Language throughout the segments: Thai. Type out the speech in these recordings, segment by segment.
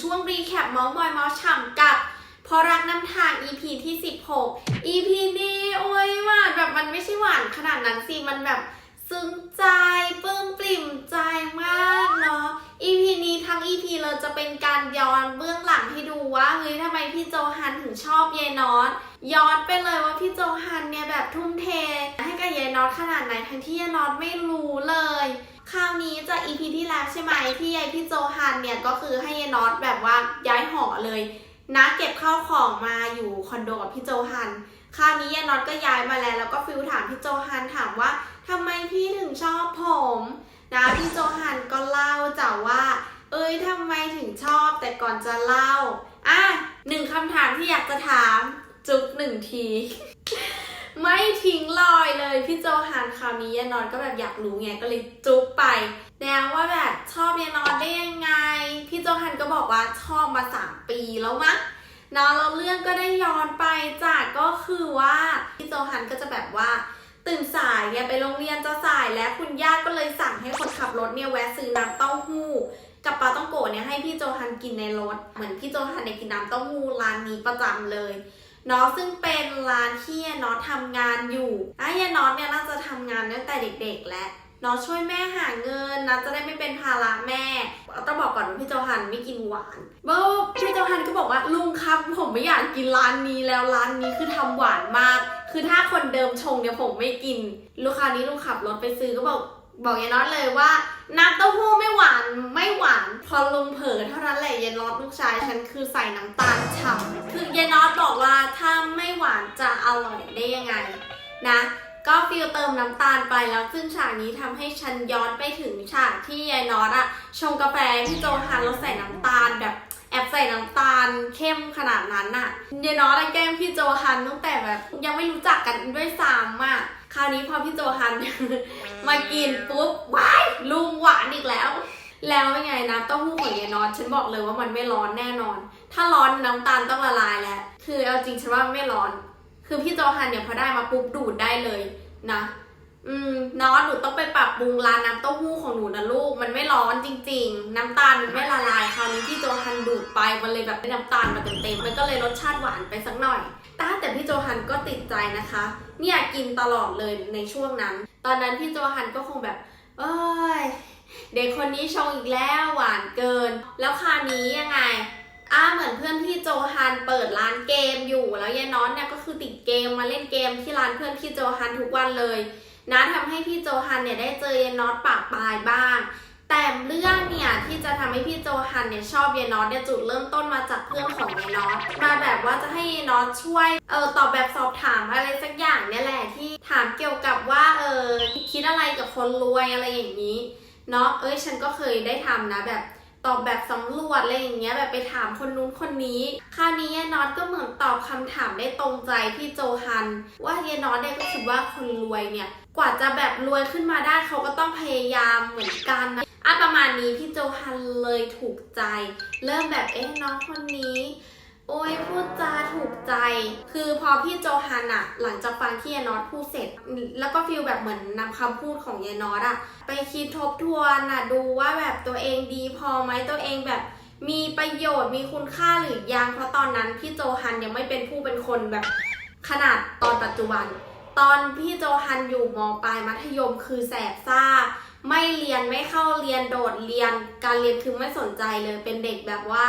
ช่วงรีแคปเมาส์มอยเมาส์ฉ่ำกับพอรักน้ำทาง EP ที่ 16 EP นี้โอ้ยหวานแบบมันไม่ใช่หวานขนาดนั้นสิ มันแบบซึ้งใจปลื้มปริ่มใจมากเนาะ EP นี้ทั้ง EP เลยจะเป็นการย้อนเบื้องหลังให้ดูว่าเฮ้ยทำไมพี่โจฮันถึงชอบเยนอตย้อนไปเลยว่าพี่โจฮันเนี่ยแบบทุ่มเท ให้กับเยนอตขนาดไหนทั้งที่เยนอตไม่รู้เลย คราวนี้จาก EP ที่แล้วใช่ไหมที่ยายพี่โจฮันเนี่ยก็คือให้ยายน็อตแบบว่าย้ายหอเลยนะเก็บข้าวของมาอยู่คอนโดกับพี่โจฮัน คราวนี้ยายน็อตก็ย้ายมาแล้ว แล้วก็ฟิลถามพี่โจฮันถามว่าทำไมพี่ถึงชอบผมนะพี่โจฮันก็เล่าจากว่า เอ้ยทำไมถึงชอบแต่ก่อนจะเล่าอะหนึ่งคำถามที่อยากจะถามจุ๊บหนึ่งที ไม่ทิ้งลอยเลยพี่โจฮันคาวนี้ยานอนก็แบบอยากรู้ไงก็เลยจุ๊บไปแนวว่าแบบชอบยานอนได้ยังไง พี่โจฮันก็บอกว่าชอบมาสามปีแล้วมั้งนาะแล้วเรื่องก็ได้ย้อนไปจากก็คือว่าพี่โจฮันก็จะแบบว่าตื่นสายเนี่ยไปโรงเรียนจะสายแล้วคุณย่าก็เลยสั่งให้คนขับรถเนี่ยแวะซื้อน้ำเต้าหู้กับปลาต้องโกะเนี่ยให้พี่โจฮันกินในรถเหมือนพี่โจฮันเนี่ยกินน้ำเต้าหู้ร้านนี้ประจำเลย นาะซึ่งเป็นร้านที่เนาะทำงานอยู่อะยายน็อตเนี่ยน่าจะทำงานตั้งแต่เด็ก ๆ แล้วเนาะช่วยแม่หาเงินนะจะได้ไม่เป็นภาระแม่ต้องบอกก่อนว่าพี่โจฮันไม่กินหวานเมื่อพี่โจฮันก็บอกว่าลุงครับผมไม่อยากกินร้านนี้แล้วร้านนี้คือทำหวานมาก คือถ้าคนเดิมชงเนี่ยผมไม่กิน ลูกค้านี้ลุงขับรถไปซื้อก็บอกบอกยายน็อตเลยว่า น้ำเต้าหู้ไม่หวานไม่หวาน พอลงเผลอเท่านั้นแหละยายน็อตลูกชายฉันคือใส่น้ำตาลฉ่ำคือยายน็อตบอกว่าถ้าไม่หวานจะอร่อยได้ยังไงนะก็ฟิลเติมน้ำตาลไปแล้วซึ่งฉากนี้ทำให้ฉันย้อนไปถึงฉากที่ยายนอตอะชงกาแฟพี่โจฮันแล้วใส่น้ำตาลแบบแอบใส่น้ำตาลเข้มขนาดนั้นอะยายนอตอะแกล้งพี่โจฮันตั้งแต่แบบยังไม่รู้จักกันด้วยซ้ำอะ คราวนี้พอพี่โจฮัน มากินปุ๊บว้ายลุงหวานอีกแล้ว แล้วเป็นไงนะเต้าหู้ของยายนอตฉันบอกเลยว่ามันไม่ร้อนแน่นอน ถ้าร้อนน้ำตาลต้องละลายแล้ว คือเอาจริงฉันว่าไม่ร้อน คือพี่โจฮันเนี่ยพอได้มาปุ๊บดูดได้เลยนะ อืมน็อหนูต้องไปปรับปรุงร้านน้ำเต้าหู้ของหนูนะลูก มันไม่ร้อนจริง ๆ น้ำตาลมันไม่ละลายคราวนี้พี่โจฮันดูดไปมันเลยแบบได้น้ำตาลมาเต็มๆมันก็เลยรสชาติหวานไปสักหน่อยแต่แต่พี่โจฮันก็ติดใจนะคะ เนี่ยกินตลอดเลยในช่วงนั้น ตอนนั้นพี่โจฮันก็คงแบบเอ้ยเด็กคนนี้ชงอีกแล้วหวานเกิน แล้วคราวนี้ยังไงอ้าเหมือนเพื่อนพี่โจฮันเปิดร้านเกมอยู่ แล้วยายน้อนเนี่ยก็คือติดเกมมาเล่นเกมที่ร้านเพื่อนพี่โจฮันทุกวันเลยนะทำให้พี่โจฮันเนี่ยได้เจอยายน็อตปากปลายบ้าง แต่เรื่องเนี่ยที่จะทำให้พี่โจฮันเนี่ยชอบยายน็อตเนี่ยจุดเริ่มต้นมาจากเพื่อนของยายน็อตมาแบบว่าจะให้ยายน็อตช่วยเออตอบแบบสอบถามอะไรสักอย่างเนี่ยแหละที่ถามเกี่ยวกับว่าเออคิดอะไรกับคนรวยอะไรอย่างนี้เนาะเอ้ยฉันก็เคยได้ทำนะแบบ ตอบแบบสำรวจอะไรอย่างเงี้ยแบบไปถามคนนู้นคนนี้ คราวนี้เยนอตก็เหมือนตอบคำถามได้ตรงใจพี่โจฮัน ว่าเยนอตเนี่ยก็คิดว่าคนรวยเนี่ยกว่าจะแบบรวยขึ้นมาได้เขาก็ต้องพยายามเหมือนกันนะอะประมาณนี้พี่โจฮันเลยถูกใจ เริ่มแบบเอ๊ะน้องคนนี้ โอ้ยพูดจาถูกใจ คือพอพี่โจฮันอะหลังจากฟังที่ยายนอตพูดเสร็จ แล้วก็ฟีลแบบเหมือนนำคำพูดของยายนอตอะไปคิดทบทวนอะดูว่าแบบตัวเองดีพอไหมตัวเองแบบมีประโยชน์มีคุณค่าหรือยัง เพราะตอนนั้นพี่โจฮันยังไม่เป็นผู้เป็นคนแบบขนาดตอนปัจจุบัน ตอนพี่โจฮันอยู่มปลายมัธยมคือแสบซ่า ไม่เรียนไม่เข้าเรียนโดดเรียน การเรียนคือไม่สนใจเลยเป็นเด็กแบบว่า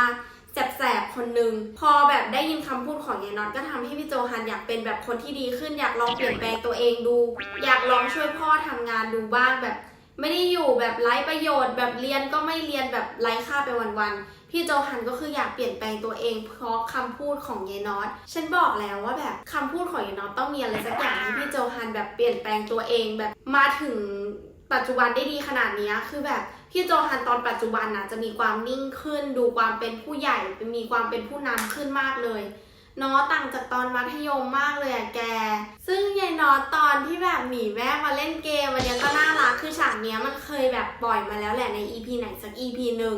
แสบๆคนหนึ่งพอแบบได้ยินคำพูดของยายน็อตก็ทำให้พี่โจฮันอยากเป็นแบบคนที่ดีขึ้นอยากลองเปลี่ยนแปลงตัวเองดู อยากลองช่วยพ่อทำงานดูบ้างแบบ ไม่ได้อยู่แบบไร้ประโยชน์ แบบเรียนก็ไม่เรียนแบบไร้ค่าไปวันๆพี่โจฮันก็คืออยากเปลี่ยนแปลงตัวเอง เพราะคำพูดของยายน็อตฉันบอกแล้วว่าแบบคำพูดของยายน็อตต้องมีอะไรสักอย่างให้พี่โจฮันแบบเปลี่ยนแปลงตัวเองแบบมาถึงปัจจุบันได้ดีขนาดนี้คือแบบ พี่โจฮันตอนปัจจุบันนะจะมีความนิ่งขึ้น ดูความเป็นผู้ใหญ่มีความเป็นผู้นำขึ้นมากเลยเนาะต่างจากตอนมัธยมมากเลยอะแก ซึ่งยายนอตตอนที่แบบหนีแม่มาเล่นเกมมันยังก็น่ารักคือฉากเนี้ยมันเคยแบบปล่อยมาแล้วแหละใน EP ไหนสัก EP หนึ่ง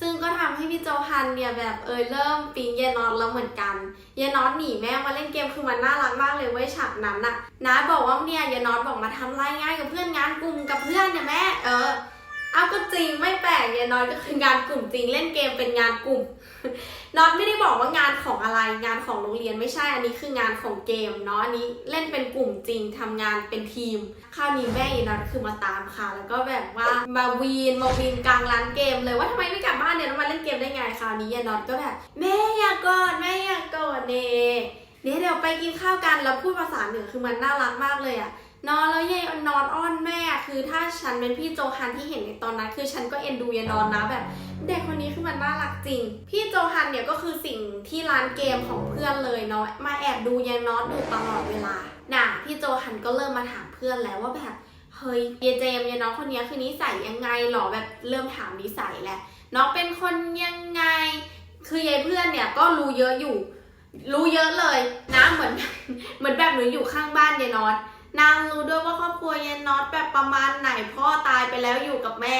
ซึ่งก็ทำให้พี่โจฮันเนี่ยแบบเออเริ่มปิ๊งยายนอตแล้วเหมือนกันยายนอตหนีแม่มาเล่นเกมคือมันน่ารักมากเลยเว้ยฉากนั้นอะนะบอกว่าเนี่ยยายนอตบอกมาทำรายงานกับเพื่อนงานกลุ่มกับเพื่อนเนี่ยแม่เออ อาก็จริงไม่แปลกเยนอนก็คืองานกลุ่มจริงเล่นเกมเป็นงานกลุ่มน็อตไม่ได้บอกว่างานของอะไรงานของโรงเรียนไม่ใช่อันนี้คืองานของเกมเนาะอันนี้เล่นเป็นกลุ่มจริงทำงานเป็นทีมคราวนี้แม่ยีน็อตคือมาตามค่ะ แล้วก็แบบว่ามาวีนมาวีนกลางร้านเกม เลยว่าทำไมไม่กลับบ้านเนี่ยแล้วมาเล่นเกมได้ไงคราวนี้ยน็อตก็แบบแม่อยากกอดแม่อยากกอดเนเนี่ยเดี๋ยวไปกินข้าวกันแล้วพูดภาษาเหนือคือมันน่ารักมากเลยอะ นอนแล้วยายนอนอ้อนแม่คือถ้าฉันเป็นพี่โจฮันที่เห็นในตอนนั้น คือฉันก็เอ็นดูยายนอนนะแบบ เด็กคนนี้คือมันน่ารักจริง พี่โจฮันเนี่ยก็คือสิ่งที่ร้านเกมของเพื่อนเลยเนาะมาแอบดูยายนอตดูตลอดเวลาน่ะพี่โจฮันก็เริ่มมาถามเพื่อนแล้วว่าแบบเฮ้ยเยเจมยายน้องคนนี้คือนิสัยยังไงหรอแบบเริ่มถามนิสัยแหละน้องเป็นคนยังไง คือยายเพื่อนเนี่ยก็รู้เยอะอยู่ รู้เยอะเลยนะเหมือนเหมือนแบบหนูอยู่ข้างบ้านยายนอต นางรู้ด้วยว่าครอบครัวยายน็อตแบบประมาณไหนพ่อตายไปแล้วอยู่กับแม่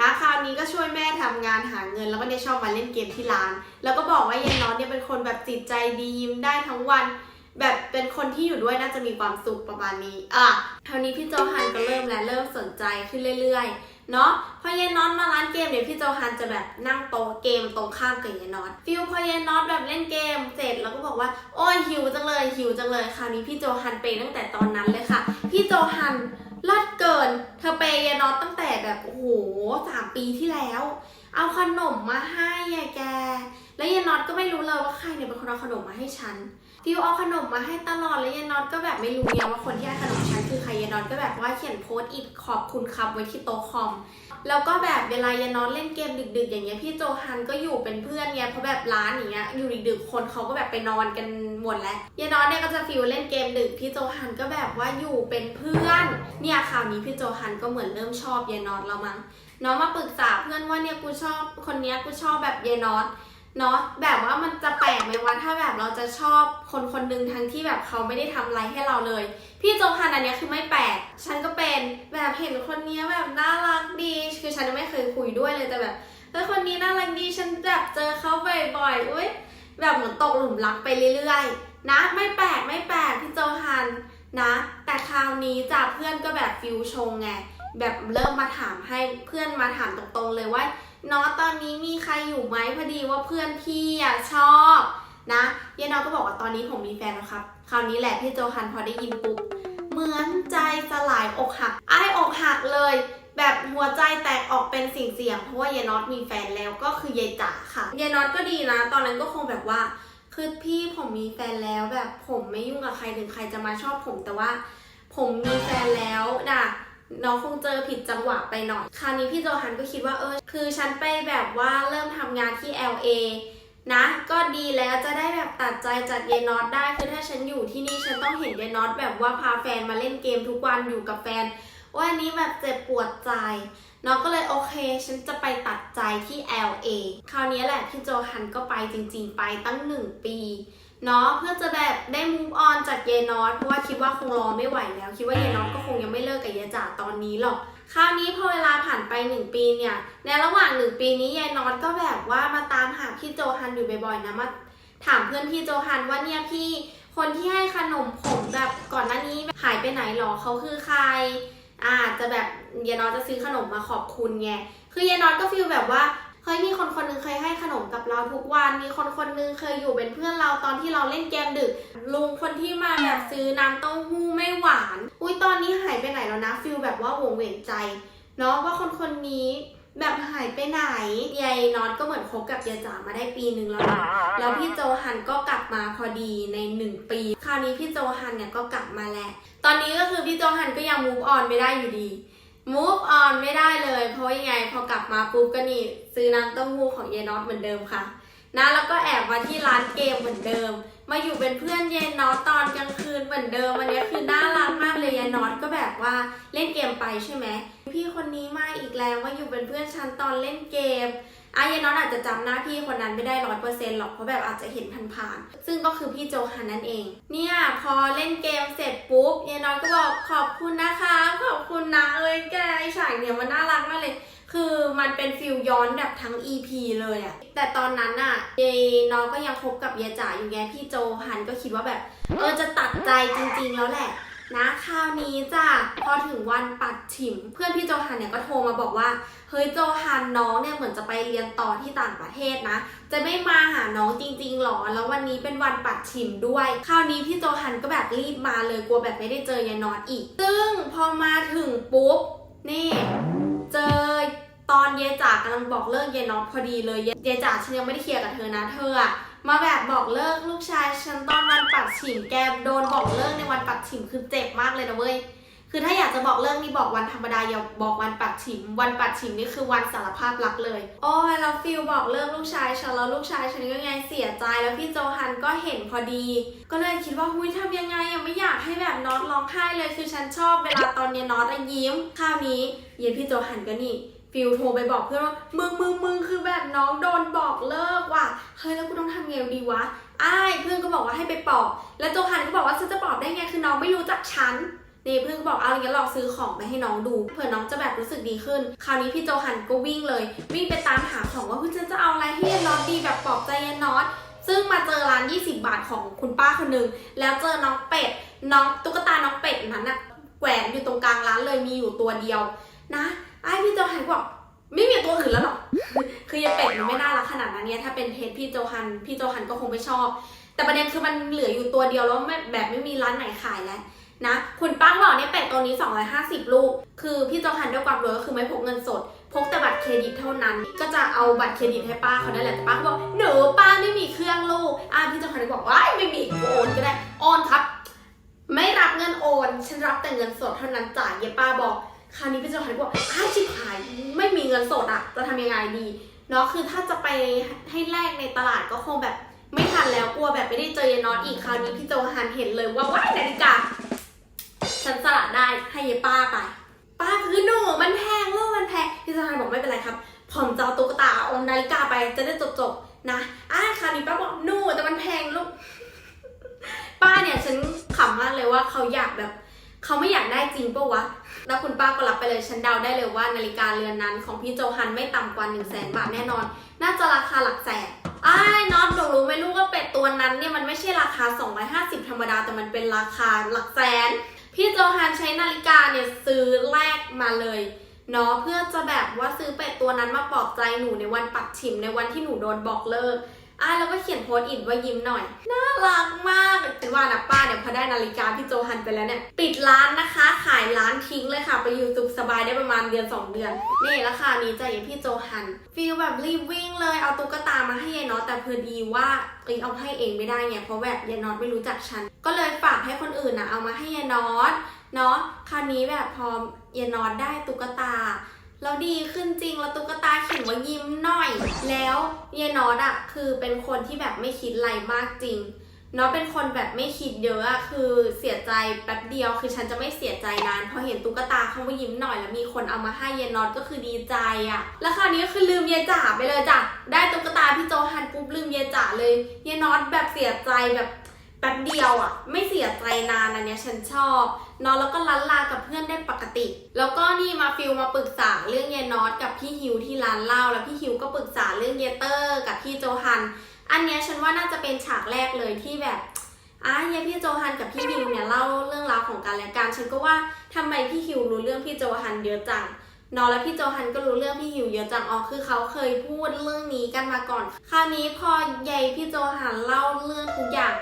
นะคราวนี้ก็ช่วยแม่ทำงานหาเงิน แล้วก็ได้ชอบมาเล่นเกมที่ร้าน แล้วก็บอกว่าเย็นน็อตเนี่ยเป็นคนแบบจิตใจดียิ้มได้ทั้งวัน แบบเป็นคนที่อยู่ด้วยน่าจะมีความสุขประมาณนี้อะคราวนี้พี่โจฮันก็เริ่มและเริ่มสนใจขึ้นเรื่อยๆ เนาะพอยายน็อตมาร้านเกมเดี๋ยวพี่โจฮันจะแบบนั่งโต๊ะเกมตรงข้ามกับยายน็อตฟิลพอยายน็อตแบบเล่นเกมเสร็จแล้วก็บอกว่าโอ้ยหิวจังเลยหิวจังเลยคราวนี้พี่โจฮันเปยตั้งแต่ตอนนั้นเลยค่ะ พี่โจฮันลิศเกิน เธอเปย์ยายน็อตตั้งแต่แบบโอ้โหสามปีที่แล้ว เอาขนมมาให้แก แล้วยายน็อตก็ไม่รู้เลยว่าใครเนี่ยเป็นคนเอาขนมมาให้ฉัน ฟิวเอาขนมมาให้ตลอดแล้วยายน็อตก็แบบไม่รู้เนี่ยว่าคนที่ให้ขนมฉันคือใครยายน็อตก็แบบว่าเขียนโพสต์อิดขอบคุณครับไว้ที่โต๊ะคอม แล้วก็แบบเวลายายน็อตเล่นเกมดึก ๆ อย่างเงี้ยพี่โจฮันก็อยู่เป็นเพื่อนไงเพราะแบบร้านอย่างเงี้ยอยู่ดึกๆคนเขาก็แบบไปนอนกันหมดแล้วยายน็อตเนี่ยก็จะฟิวเล่นเกมดึกพี่โจฮันก็แบบว่าอยู่เป็นเพื่อน เนี่ยคราวนี้พี่โจฮันก็เหมือนเริ่มชอบยายน็อตแล้วมั้งน้องมาปรึกษาเพื่อนว่าเนี่ยกูชอบคนเนี้ยกูชอบแบบยายน็อต เนาะแบบว่ามันจะแปลกไหมว่าถ้าแบบเราจะชอบคนคนหนึ่งทั้งที่แบบเขาไม่ได้ทำอะไรให้เราเลย พี่โจฮันอันเนี้ยคือไม่แปลกฉันก็เป็นแบบเห็นคนเนี้ยแบบน่ารักดี คือฉันไม่เคยคุยด้วยเลยแต่แบบเฮ้ยคนนี้น่ารักดีฉันแบบเจอเขาบ่อยๆอุ้ยแบบเหมือนตกหลุมรักไปเรื่อยๆ นะ ไม่แปลกไม่แปลกพี่โจฮันนะ แต่คราวนี้จากเพื่อนก็แบบฟิวชงไงแบบเริ่มมาถามให้เพื่อนมาถามตรงๆเลยว่า เนาะตอนนี้มีใครอยู่ไหมพอดีว่าเพื่อนพี่อะชอบนะยายน้องก็บอกว่าตอนนี้ผมมีแฟนแล้วครับ คราวนี้แหละพี่โจฮันพอได้ยินปุ๊บเหมือนใจสลายอกหักไอ้ายอกหักเลย แบบหัวใจแตกออกเป็นสิ่งเสียงเพราะว่ายายน็อตมีแฟนแล้วก็คือยายจ๋าค่ะยายน็อตก็ดีนะ ตอนนั้นก็คงแบบว่าคือพี่ผมมีแฟนแล้วแบบผมไม่ยุ่งกับใครถึงใครจะมาชอบผมแต่ว่า ผมมีแฟนแล้วนะ น้องคงเจอผิดจังหวะไปหน่อย คราวนี้พี่โจฮันก็คิดว่าเออ คือฉันไปแบบว่าเริ่มทำงานที่ LA นะ ก็ดีแล้วจะได้แบบตัดใจจากเยนอตได้ คือถ้าฉันอยู่ที่นี่ฉันต้องเห็นเยนอตแบบว่าพาแฟนมาเล่นเกมทุกวันอยู่กับแฟนว่าอันนี้แบบเจ็บปวดใจ น้องก็เลยโอเค ฉันจะไปตัดใจที่ LA คราวนี้แหละพี่โจฮันก็ไปจริง ๆ ไปตั้งหนึ่งปี เนาะเพื่อจะแบบได้ move on จากเยนอตเพราะว่าคิดว่าคงรอไม่ไหวแล้ว คิดว่าเยนอตก็คงยังไม่เลิกกับเยจ่าตอนนี้หรอกคราวนี้พอเวลาผ่านไป 1 ปีเนี่ยในระหว่าง 1 ปีนี้ยายนอตก็แบบว่ามาตามหาพี่โจฮันอยู่บ่อยๆนะมาถามเพื่อนพี่โจฮันว่าเนี่ยพี่คนที่ให้ขนมผมแบบก่อนหน้านี้หายไปไหนหรอเขาคือใครอาจจะแบบยายนอตจะซื้อขนมมาขอบคุณไงคือยายนอตก็ฟีลแบบว่า เฮ้ยมีคนคนนึงเคยให้ขนมกับเราทุกวัน มีคนคนนึงเคยอยู่เป็นเพื่อนเราตอนที่เราเล่นเกมดึก ลุงคนที่มาแบบซื้อน้ำเต้าหู้ไม่หวาน อุ้ยตอนนี้หายไปไหนแล้วนะฟิลแบบว่าหวงเวงใจเนาะว่าคนคนนี้แบบหายไปไหนยายน็อตก็เหมือนคบกับยายจ๋ามาได้ปีหนึ่งแล้วนะแล้วพี่โจฮันก็กลับมาพอดีในหนึ่งปี คราวนี้พี่โจฮันเนี่ยก็กลับมาแล้ว ตอนนี้ก็คือพี่โจฮันก็ยัง move on ไม่ได้อยู่ดี move on ไม่ได้เลย เพราะยังไงพอกลับมาปุ๊บก็นี่ ซื้อน้ำเต้าหู้ของเยนอตเหมือนเดิมค่ะ นะแล้วก็แอบมาที่ร้านเกมเหมือนเดิม มาอยู่เป็นเพื่อนเยนอตตอนกลางคืนเหมือนเดิมวันนี้คือน่ารักมากเลยเยนอตก็แบบว่าเล่นเกมไปใช่ไหมพี่คนนี้มาอีกแล้วว่าอยู่เป็นเพื่อนฉันตอนเล่นเกม อะยายน็อตอาจจะจำหน้าพี่คนนั้นไม่ได้ร้อยเปอร์เซ็นต์หรอกเพราะแบบอาจจะเห็นผ่านๆซึ่งก็คือพี่โจฮันนั่นเอง เนี่ยพอเล่นเกมเสร็จปุ๊บยายน็อตก็บอกขอบคุณนะคะ ขอบคุณนะเอ้ยแกไอฉากเนี่ยมันน่ารักมากเลยคือมันเป็นฟิลย้อนแบบทั้ง EP เลยอะแต่ตอนนั้นอะเยน้องก็ยังคบกับเยจ๋าอยู่ไงพี่โจฮันก็คิดว่าแบบ เออจะตัดใจจริง ๆ แล้วแหละ นะคราวนี้จ้ะพอถึงวันปัดฉิม เพื่อนพี่โจฮันเนี่ยก็โทรมาบอกว่า เฮ้ยโจฮันน้องเนี่ยเหมือนจะไปเรียนต่อที่ต่างประเทศนะ จะไม่มาหาน้องจริงๆหรอ แล้ววันนี้เป็นวันปัดฉิมด้วย คราวนี้พี่โจฮันก็แบบรีบมาเลยกลัวแบบไม่ได้เจอยายนอตอีก ซึ่งพอมาถึงปุ๊บ นี่ เจอตอนเยจ๋ากำลังบอกเลิกเยนอตพอดีเลยเยจ๋าฉันยังไม่ได้เคลียร์กับเธอนะเธออะ มาแบบบอกเลิกลูกชายฉันตอนวันปัดฉิมแกโดนบอกเลิกในวันปัดฉิมคือเจ็บมากเลยนะเว้ยคือถ้าอยากจะบอกเลิกนี่บอกวันธรรมดาอย่าบอกวันปัดฉิมวันปัดฉิมนี่คือวันสารภาพรักเลยโอ้ยเราฟิลบอกเลิกลูกชายฉันแล้วลูกชายฉันก็ไงเสียใจแล้วพี่โจฮันก็เห็นพอดี ก็เลยคิดว่าหุยทำยังไงอะไม่อยากให้แบบน็อตร้องไห้เลยคือฉันชอบเวลาตอนเนี้ยน็อตยิ้มคราวนี้เย็นพี่โจฮันก็นี่ ฟิลโทรไปบอกเพื่อนว่ามึงมึงมึงคือแบบน้องโดนบอกเลิกว่ะเฮ้ยแล้วกูต้องทำไงดีวะอ้ายเพื่อนก็บอกว่าให้ไปปอบแล้วโจฮันก็บอกว่าฉันจะปอบได้ไงคือน้องไม่รู้จักฉันนี่เพื่อนก็บอกเอาอย่างนี้นลองซื้อของไปให้น้องดูเผื่อน้องจะแบบรู้สึกดีขึ้น คราวนี้พี่โจฮันก็วิ่งเลย วิ่งไปตามหาของว่าเฮ้ยฉันจะเอาอะไรให้ยน็อตดีแบบปลอบใจยน็อตซึ่งมาเจอร้าน 20 บาทของคุณป้าคนหนึ่งแล้วเจอน้องเป็ดน้องตุ๊กตาน้องเป็ดนั้นอะแหวนอยู่ตรงกลางร้านเลยมีอยู่ตัวเดียวนะ ไอ้พี่โจฮันก็บอก ไม่มีตัวอื่นแล้วหรอ คือยายเป็ดมันไม่น่ารักขนาดนั้นเนี่ยถ้าเป็นเพจพี่โจฮัน พี่โจฮันก็คงไม่ชอบ แต่ประเด็นคือมันเหลืออยู่ตัวเดียวแล้วแบบไม่มีร้านไหนขายแล้วนะคุณป้าบอกเนี่ยเป็ดตัวนี้ 250 ลูก คือพี่โจฮันด้วยความรวยก็คือไม่พกเงินสด พกแต่บัตรเครดิตเท่านั้น ก็จะเอาบัตรเครดิตให้ป้าเขาได้แหละแต่ป้าบอกหนูป้าไม่มีเครื่องลูกอ่าพี่โจฮันก็บอกว่าไม่มีโอนก็ได้โอนครับ ไม่รับเงินโอน ฉันรับแต่เงินสดเท่านั้นจ่ายเยป้าบอก คราวนี้พี่โจฮันก็บอกอ้าวชิบหายไม่มีเงินสดอะจะทำยังไงดีเนาะคือถ้าจะไปให้แลกในตลาดก็คงแบบไม่ทันแล้วกลัวแบบไม่ได้เจอยายน็อตอีกคราวนี้พี่โจฮันเห็นเลยว่าว้ายนาฬิกาฉันสละได้ให้ยายป้าไป ป้าคือหนูมันแพงลูกมันแพงพี่โจฮันบอกไม่เป็นไรครับผมจะเอาตุ๊กตาเอานาฬิกาไปจะได้จบๆนะอ่าคราวนี้ป้าบอกหนูแต่มันแพงลูกป้าเนี่ยฉันขำมากเลยว่าเขาอยากแบบเขาไม่อยากได้จริงปะวะ แล้วคุณป้าก็รับไปเลยฉันเดาได้เลยว่านาฬิกาเรือนนั้นของพี่โจฮันไม่ต่ำกว่า1 0 0 0 0แสนบาทแน่นอน น่าจะราคาหลักแสนอ้ายน็อตหนูรู้ไหมลูกว่าเป็ดตัวนั้นเนี่ยมันไม่ใช่ราคา 250 ธรรมดาแต่มันเป็นราคาหลักแสน พี่โจฮันใช้นาฬิกาเนี่ยซื้อแลกมาเลยเนาะเพื่อจะแบบว่าซื้อเป็ดตัวนั้นมาปลอบใจหนูในวันปัดฉิมในวันที่หนูโดนบอกเลิก อะแล้วก็เขียนโพสต์อินว่ายิ้มหน่อย น่ารักมากเป็นว่านะป้าเนี่ยพอได้นาฬิกาพี่โจฮันไปแล้วเนี่ย ปิดร้านนะคะ ขายร้านทิ้งเลยค่ะ ไปอยู่สุขสบายได้ประมาณเดือน 2 เดือน นี่ราคานี้จะอย่างพี่โจฮันฟีลแบบรีบวิ่งเลยเอาตุ๊กตามาให้ยายน็อตแต่พอดีว่าเอ้ยเอาให้เองไม่ได้ไงเพราะแบบยายน็อตไม่รู้จักฉัน ก็เลยฝากให้คนอื่นนะเอามาให้ยายน็อตเนาะคราวนี้แบบพอยายน็อตได้ตุ๊กตา แล้วดีขึ้นจริงแล้วตุ๊กตาเขียนว่ายิ้มหน่อย แล้วเยนอตอะคือเป็นคนที่แบบไม่คิดอะไรมากจริงเนาะเป็นคนแบบไม่คิดเยอะอะคือเสียใจแป๊บเดียว คือฉันจะไม่เสียใจนานพอเห็นตุ๊กตาเขาว่ายิ้มหน่อยแล้วมีคนเอามาให้เยนอตก็คือดีใจอะแล้วคราวนี้ก็คือลืมเยจ่าไปเลยจ้ะได้ตุ๊กตาพี่โจฮันปุ๊บลืมเยจ่าเลย เยนอตแบบเสียใจแบบ แป๊บเดียวอะไม่เสียใจนานอันเนี้ยฉันชอบนอนแล้วก็ลันลากับเพื่อนได้ปกติ แล้วก็นี่มาฟิลมาปรึกษาเรื่องเยนอตกับพี่ฮิวที่ร้านเหล้าแล้วพี่ฮิวก็ปรึกษาเรื่องเยเตอร์กับพี่โจฮัน อันเนี้ยฉันว่าน่าจะเป็นฉากแรกเลยที่แบบอะเยพี่โจฮันกับพี่ฮิวเนี่ยเล่าเรื่องราวของกันและกันฉันก็ว่าทำไมพี่ฮิวรู้เรื่องพี่โจฮันเยอะจังนอนแล้วพี่โจฮันก็รู้เรื่องพี่ฮิวเยอะจังอ๋อคือเขาเคยพูดเรื่องนี้กันมาก่อน คราวนี้พอยายพี่โจฮันเล่า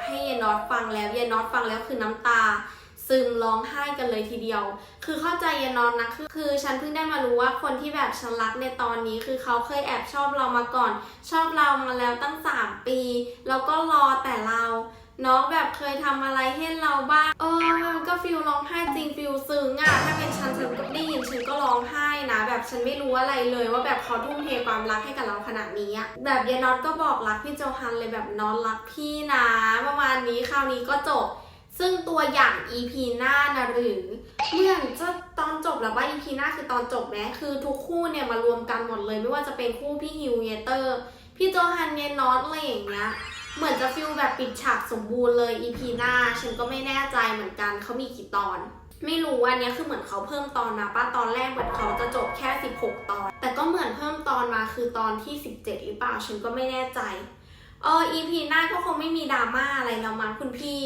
ให้เยนอตฟังแล้วเยนอตฟังแล้วคือน้ำตา ซึมร้องไห้กันเลยทีเดียว คือเข้าใจเยนอตนะคือคือฉันเพิ่งได้มารู้ว่าคนที่แบบฉันรักในตอนนี้ คือเขาเคยแอบชอบเรามาก่อน ชอบเรามาแล้วตั้ง3ปี แล้วก็รอแต่เรา นาะแบบเคยทำอะไรให้เราบ้าง เออมันก็ฟิลร้องไห้จริงฟิลซึ้งอะถ้าเป็นฉันฉันก็ได้ยินฉันก็ร้องไห้นะ แบบฉันไม่รู้อะไรเลยว่าแบบเขาทุ่มเทความรักให้กับเราขนาดนี้อะแบบยายน็อตก็บอกรักพี่โจฮันเลยแบบน็อตรักพี่นะประมาณนี้คราวนี้ก็จบ ซึ่งตัวอย่าง EP หน้านะหรือเหมือนจะตอนจบแล้วว่า EP หน้าคือตอนจบไหมคือทุกคู่เนี่ยมารวมกันหมดเลย ไม่ว่าจะเป็นคู่พี่ฮิวเยเตอร์ พี่โจฮันเยนนอตอะไรอย่างเงี้ย เหมือนจะฟิลแบบปิดฉากสมบูรณ์เลย EP หน้า ฉันก็ไม่แน่ใจเหมือนกันเขามีกี่ตอน ไม่รู้อันนี้คือเหมือนเขาเพิ่มตอนนะป้าตอนแรกเหมือนเขาจะจบแค่ 16 ตอน แต่ก็เหมือนเพิ่มตอนมาคือตอนที่ 17 หรือเปล่า ฉันก็ไม่แน่ใจ เออ EP หน้าก็คงไม่มีดราม่าอะไรแล้วมั้งคุณพี่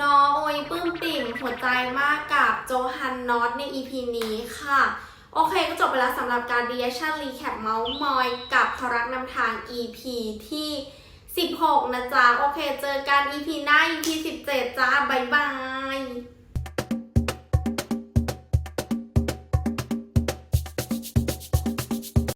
นอโอยปื้มปิ่มหัวใจมากกับโจฮันนอตใน EP นี้ค่ะ โอเคก็จบไปแล้วสำหรับการ reaction recap เมาส์มอยกับพรักนำทาง EP ที่ 16 นะจ๊ะ โอเค เจอกัน EP หน้า EP 17 จ้า บ๊ายบาย